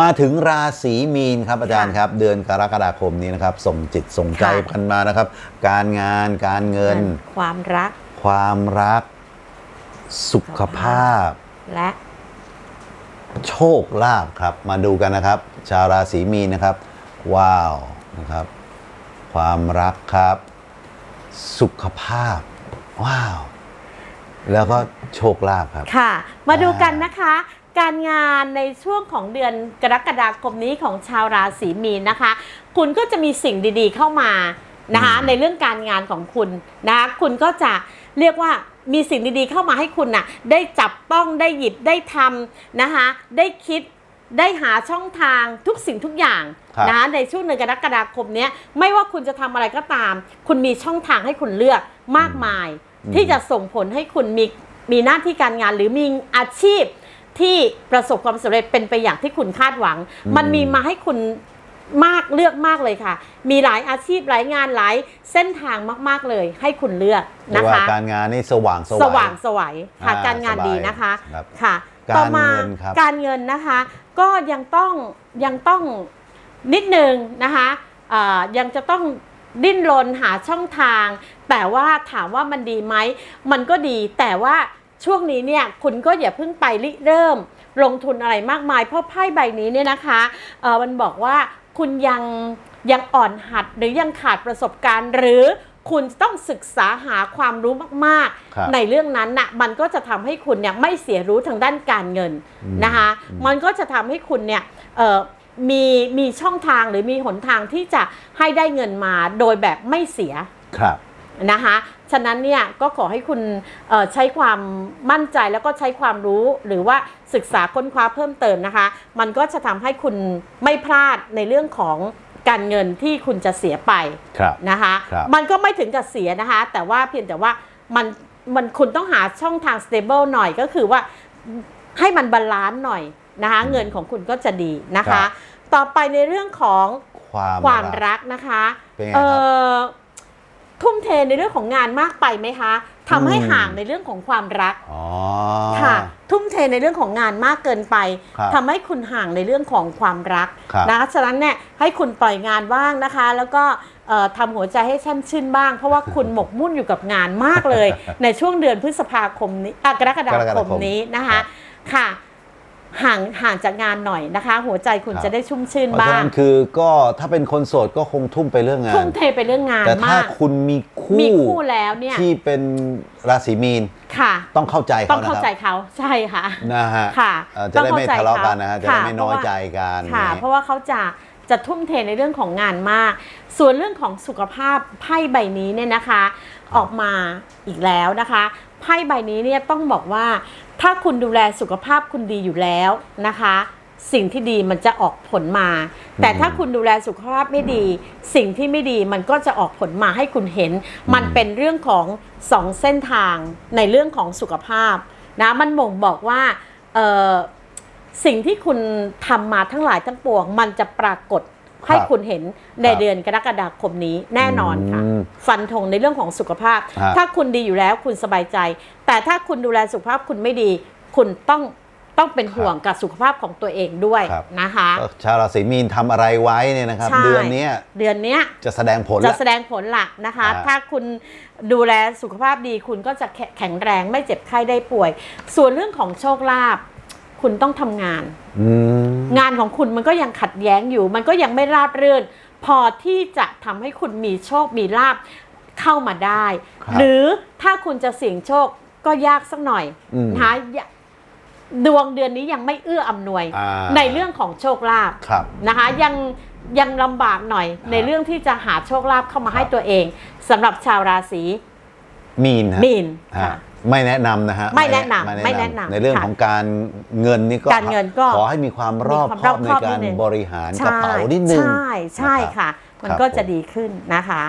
มาถึงราศีมีนครับอาจารย์ค่ะครับ เดือนกรกฎาคมนี้นะครับส่งจิตส่งใจค่ะกันมานะครับ การงานการเงิน ความรัก ความรัก สุขภาพ และโชคลาภครับ มาดูกันนะครับ ชาวราศีมีนนะครับ ว้าวนะครับ ความรักครับ สุขภาพ ว้าว แล้วก็โชคลาภครับ ค่ะ มาดูอ่ากันนะคะ การงานในช่วงของเดือนกรกฎาคมนี้ของชาวราศีมีนนะคะ คุณก็จะมีสิ่งดีๆเข้ามานะคะในเรื่องการงานของคุณนะคะคุณก็จะเรียกว่ามีสิ่งดีๆเข้ามาให้คุณน่ะได้จับต้องได้หยิบได้ทำนะคะได้คิดได้หาช่องทางทุกสิ่งทุกอย่างครับนะคะในช่วงเดือนกรกฎาคมเนี้ยไม่ว่าคุณจะทำอะไรก็ตาม คุณมีช่องทางให้คุณเลือกมากมายอืม ที่จะส่งผลให้คุณมีมีหน้าที่การงานหรือมีอาชีพที่ประสบความสำเร็จเป็นไปอย่างที่คุณคาดหวัง มันมีมาให้คุณมากเลือกมากเลยค่ะ มีหลายอาชีพหลายงานหลายเส้นทางมาก ๆเลย ให้คุณเลือกเรียนะกว่าคะการงานนี่สว่างสสวายว่างสวัยค่ะอ่าการงานสบายดีนะคะครับค่ะการต่อมาเงินครับการเงินนะคะ ก็ยังต้องยังต้องนิดนึงนะคะอ่ายังจะต้อง ดิ้นรนหาช่องทาง แต่ว่าถามว่ามันดีไหม มันก็ดี แต่ว่าช่วงนี้เนี่ยคุณก็อย่าเพิ่งไปริเริ่ม ลงทุนอะไรมากมาย เพราะไพ่ใบนี้เนี่ยนะคะเอ่อมันบอกว่าคุณยังยังอ่อนหัดหรือยังขาดประสบการณ์ หรือคุณต้องศึกษาหาความรู้มากครับๆในเรื่องนั้นน่ะมันก็จะทำให้คุณเนี่ยไม่เสียรู้ทางด้านการเงินอืมนะคะอืมมันก็จะทำให้คุณเนี่ยเอ่อ มีมีช่องทางหรือมีหนทางที่จะให้ได้เงินมาโดยแบบไม่เสียครับนะคะฉะนั้นเนี่ยก็ขอให้คุณเอ่อใช้ความมั่นใจแล้วก็ใช้ความรู้หรือว่าศึกษาค้นคว้าเพิ่มเติมนะคะ มันก็จะทำให้คุณไม่พลาดในเรื่องของการเงินที่คุณจะเสียไปครับนะคะครับมันก็ไม่ถึงกับเสียนะคะ แต่ว่าเพียงแต่ว่ามันมันคุณต้องหาช่องทาง stable หน่อยก็คือว่าให้มันบาลานซ์หน่อย นะคะเงินของคุณก็จะดีนะครัคะ บ ต่อไปในเรื่องของความความรักรักนะคะเป็นไงเอ่ครับ อทุ่มเทในเรื่องของงานมากไปไหมคะทำให้อืม ห่างในเรื่องของความรัก อ๋อ ค่ะ ทุ่มเทในเรื่องของงานมากเกินไปครับทำให้คุณห่างในเรื่องของความรักครับนะคะฉะนั้นเนี่ยให้คุณปล่อยงานบ้างนะคะ แล้วก็เอ่อทำหัวใจให้แช่มชื่นบ้าง เพราะว่าคุณ หมกมุ่นอยู่กับงานมากเลย ในช่วงเดือนพฤษภาคมนี้อะกรกฎากรกฎาคคมมนี้นะครัคะ บ ค่ะ ห่างห่างจากงานหน่อยนะคะ หัวใจคุณครับจะได้ชุ่มชื่นเพราะฉะบ้างนั้นคือก็ถ้าเป็นคนโสดก็คงทุ่มไปเรื่องงาทุ่น มเทไปเรื่องงานแต่ถ้ามาก คุณมีคู่มีคู่แล้วเนี่ย ที่เป็นราศีมีนค่ะ ต้องเข้าใจต้อเขางนะเข้าคใจรับเขาใช่ค่ะ นะฮะค่ะเอ่อจะได้ไม่ทะเลาะกันนะฮะจะได้ไม่น้อยใจกันค่ะอย่างนี้เพราะว่าเขาจะจะทุ่มเทในเรื่องของงานมาก ส่วนเรื่องของสุขภาพไพ่ใบนี้เนี่ยนะคะ ออกมาอีกแล้วนะคะ ไพ่ใบนี้เนี่ยต้องบอกว่า ถ้าคุณดูแลสุขภาพคุณดีอยู่แล้วนะคะ สิ่งที่ดีมันจะออกผลมา แต่ถ้าคุณดูแลสุขภาพไม่ดี สิ่งที่ไม่ดีมันก็จะออกผลมาให้คุณเห็น มันเป็นเรื่องของสองเส้นทางในเรื่องของสุขภาพนะมันบ่งบอกว่าเอ่อสิ่งที่คุณทำมาทั้งหลายทั้งปวง มันจะปรากฏ ให้ครับคุณเห็นในครับเดือนกรกฎาคมนี้แน่นอนค่ะอืมฟันธงในเรื่องของสุขภาพฮะถ้าคุณดีอยู่แล้วคุณสบายใจ แต่ถ้าคุณดูแลสุขภาพคุณไม่ดี คุณต้องต้องเป็นห่วงกับสุขภาพของตัวเองด้วยครับนะคะก็ชาวราศีมีนทำอะไรไว้เนี่ยนะครับใช่เดือนเนี้ยเดือนเนี้ยจะแสดงผลจะแล้วแสดงผลหลักนะคะอ่าถ้าคุณดูแลสุขภาพดีคุณก็จะแขแข็งแรงไม่เจ็บไข้ได้ป่วย ส่วนเรื่องของโชคลาภ คุณต้องทำงานอืมงานของคุณมันก็ยังขัดแย้งอยู่ มันก็ยังไม่ราบรื่น พอที่จะทำให้คุณมีโชคมีลาบเข้ามาได้ครับหรือถ้าคุณจะเสี่ยงโชคก็ยากสักหน่อยอืมนะคะอย่าดวงเดือนนี้ยังไม่เอื้ออำนวยอ่าในเรื่องของโชคลาภครับนะคะยังยังลำบากหน่อยครับในเรื่องที่จะหาโชคลาภเข้ามาให้ครับตัวเองสำหรับชาวราศีมีนฮะมีนฮะค่ะ ไม่แนะนำนะฮะไม่แนะนำไม่แนะนำในเรื่องค่ะของการเงินนี่ก็การเงินก็ขอให้มีความรอบมีคควาอบมในรอบคอบการนิดนึงบริหารกระเป๋านิดนึงใช่ใช่นะครับค่ะ มันครับก็จะผมดีขึ้นนะคะ